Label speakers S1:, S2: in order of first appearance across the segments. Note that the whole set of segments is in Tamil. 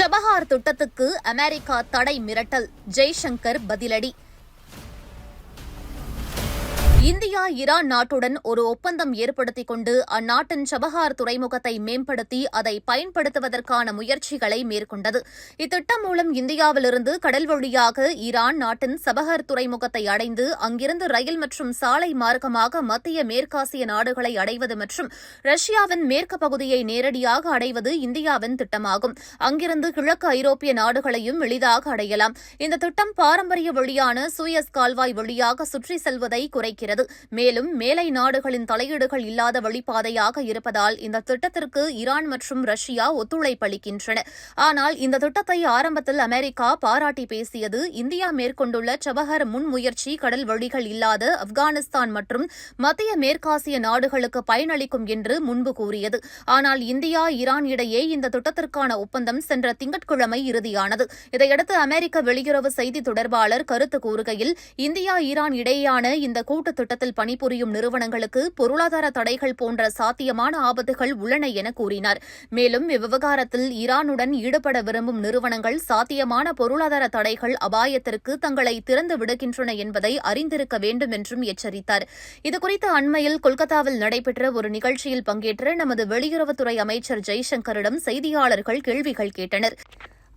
S1: சபஹார் திட்டத்துக்கு அமெரிக்கா தடை மிரட்டல். ஜெய்சங்கர் பதிலடி. இந்தியா ஈரான் நாட்டுடன் ஒரு ஒப்பந்தம் ஏற்படுத்திக் கொண்டு அந்நாட்டின் சபஹார் துறைமுகத்தை மேம்படுத்தி அதை பயன்படுத்துவதற்கான முயற்சிகளை மேற்கொண்டது. இத்திட்டம் மூலம் இந்தியாவிலிருந்து கடல் வழியாக ஈரான் நாட்டின் சபஹார் துறைமுகத்தை அடைந்து அங்கிருந்து ரயில் மற்றும் சாலை மார்க்கமாக மத்திய மேற்காசிய நாடுகளை அடைவது மற்றும் ரஷ்யாவின் மேற்கு பகுதியை நேரடியாக அடைவது இந்தியாவின் திட்டமாகும். அங்கிருந்து கிழக்கு ஐரோப்பிய நாடுகளையும் எளிதாக அடையலாம். இந்த திட்டம் பாரம்பரிய வழியான சூயஸ் கால்வாய் வழியாக சுற்றி செல்வதை குறைக்கிறது. உள்ளது மேலும் மேலை நாடுகளின் தலையீடுகள் இல்லாத வழிபாதையாக இருப்பதால் இந்த திட்டத்திற்கு ஈரான் மற்றும் ரஷ்யா ஒத்துழைப்பு அளிக்கின்றன. ஆனால் இந்த திட்டத்தை ஆரம்பத்தில் அமெரிக்கா பாராட்டி பேசியது இந்தியா மேற்கொண்டுள்ள சபஹர் முன்முயற்சி கடல் வழிகள் இல்லாத ஆப்கானிஸ்தான் மற்றும் மத்திய மேற்காசிய நாடுகளுக்கு பயனளிக்கும் என்று முன்பு கூறியது. ஆனால் இந்தியா ஈரான் இடையே இந்த திட்டத்திற்கான ஒப்பந்தம் சென்ற திங்கட்கிழமை இறுதியானது. இதையடுத்து அமெரிக்க வெளியுறவு செய்தி தொடர்பாளர் கருத்து கூறுகையில் இந்தியா ஈரான் இடையேயான இந்த கூட்டு திட்டத்தில் பணிபுரியும் நிறுவனங்களுக்கு பொருளாதார தடைகள் போன்ற சாத்தியமான ஆபத்துகள் உள்ளன என கூறினார். மேலும் இவ்விவகாரத்தில் ஈரானுடன் ஈடுபட விரும்பும் நிறுவனங்கள் சாத்தியமான பொருளாதார தடைகள் அபாயத்திற்கு தங்களை திறந்து விடுகின்றன என்பதை அறிந்திருக்க வேண்டும் என்றும் எச்சரித்தார். இதுகுறித்து அண்மையில் கொல்கத்தாவில் நடைபெற்ற ஒரு நிகழ்ச்சியில் பங்கேற்ற நமது வெளியுறவுத்துறை அமைச்சர் ஜெய்சங்கரிடம் செய்தியாளர்கள் கேள்விகள் கேட்டனர்.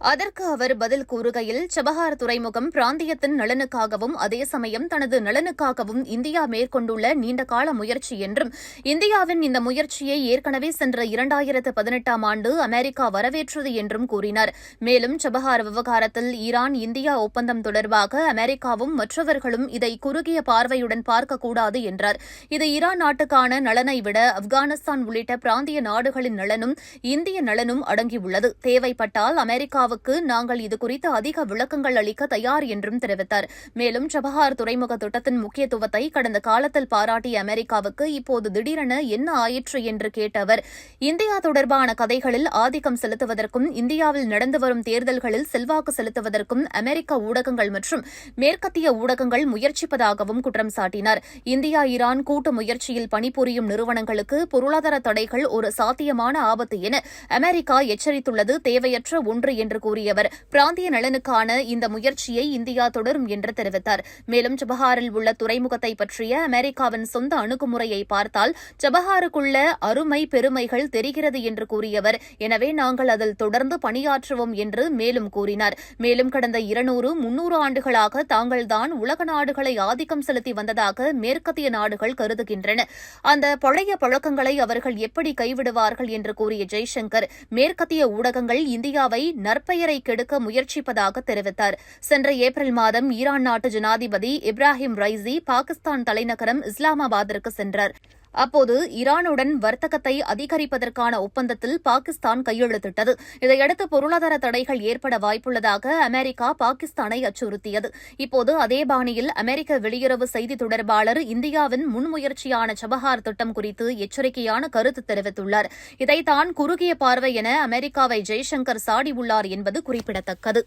S1: அதற்கு அவர் பதில் கூறுகையில் சபஹார் துறைமுகம் பிராந்தியத்தின் நலனுக்காகவும் அதே சமயம் தனது நலனுக்காகவும் இந்தியா மேற்கொண்டுள்ள நீண்டகால முயற்சி என்றும் இந்தியாவின் இந்த முயற்சியை ஏற்கனவே சென்ற இரண்டாயிரத்து பதினெட்டாம் ஆண்டு அமெரிக்கா வரவேற்றது என்றும் கூறினார். மேலும் சபஹார் விவகாரத்தில் ஈரான் இந்தியா ஒப்பந்தம் தொடர்பாக அமெரிக்காவும் மற்றவர்களும் இதை குறுகிய பார்வையுடன் பார்க்கக்கூடாது என்றார். இது ஈரான் நாட்டுக்கான நலனை விட ஆப்கானிஸ்தான் உள்ளிட்ட பிராந்திய நாடுகளின் நலனும் இந்திய நலனும் அடங்கியுள்ளது. தேவைப்பட்டால் அமெரிக்கா அமெரிக்காவுக்கு நாங்கள் இதுகுறித்து அதிக விளக்கங்கள் அளிக்க தயார் என்றும் தெரிவித்தார். மேலும் சபஹார் துறைமுக திட்டத்தின் முக்கியத்துவத்தை கடந்த காலத்தில் பாராட்டிய அமெரிக்காவுக்கு இப்போது திடீரென என்ன ஆயிற்று என்று கேட்ட அவர் இந்தியா தொடர்பான கதைகளில் ஆதிக்கம் செலுத்துவதற்கும் இந்தியாவில் நடந்து வரும் தேர்தல்களில் செல்வாக்கு செலுத்துவதற்கும் அமெரிக்க ஊடகங்கள் மற்றும் மேற்கத்திய ஊடகங்கள் முயற்சிப்பதாகவும் குற்றம் சாட்டினார். இந்தியா ஈரான் கூட்டு முயற்சியில் பணிபுரியும் நிறுவனங்களுக்கு பொருளாதார தடைகள் ஒரு சாத்தியமான ஆபத்து என அமெரிக்கா எச்சரித்துள்ளது. தேவையற்ற ஒன்று என்று கூறியவர் பிராந்திய நலனுக்கான இந்த முயற்சியை இந்தியா தொடரும் என்று தெரிவித்தார். மேலும் ஜபஹாரில் உள்ள துறைமுகத்தை பற்றிய அமெரிக்காவின் சொந்த அணுகுமுறையை பார்த்தால் ஜபஹாருக்குள்ள அருமை பெருமைகள் தெரிகிறது என்று கூறியவர் எனவே நாங்கள் அதில் தொடர்ந்து பணியாற்றுவோம் என்று மேலும் கூறினார். மேலும் கடந்த இருநூறு முன்னூறு ஆண்டுகளாக தாங்கள்தான் உலக நாடுகளை ஆதிக்கம் செலுத்தி வந்ததாக மேற்கத்திய நாடுகள் கருதுகின்றன. அந்த பழைய பழக்கங்களை அவர்கள் எப்படி கைவிடுவார்கள் என்று கூறிய ஜெய்சங்கர் மேற்கத்திய ஊடகங்கள் இந்தியாவை நற்பெயரை கெடுக்க முயற்சிப்பதாக தெரிவித்தார். சென்ற ஏப்ரல் மாதம் ஈரான் நாட்டு ஜனாதிபதி இப்ராஹிம் ரைசி பாகிஸ்தான் தலைநகரம் இஸ்லாமாபாத்திற்கு சென்றார். அப்போது ஈரானுடன் வர்த்தகத்தை அதிகரிப்பதற்கான ஒப்பந்தத்தில் பாகிஸ்தான் கையெழுத்திட்டது. இதையடுத்து பொருளாதார தடைகள் ஏற்பட வாய்ப்புள்ளதாக அமெரிக்கா பாகிஸ்தானை அச்சுறுத்தியது. இப்போது அதே பாணியில் அமெரிக்க வெளியுறவு செய்தி தொடர்பாளர் இந்தியாவின் முன்முயற்சியான சபஹார் திட்டம் குறித்து எச்சரிக்கையான கருத்து தெரிவித்துள்ளார். இதைத்தான் குறுகிய பார்வை என அமெரிக்காவை ஜெய்சங்கர் சாடியுள்ளார் என்பது குறிப்பிடத்தக்கது.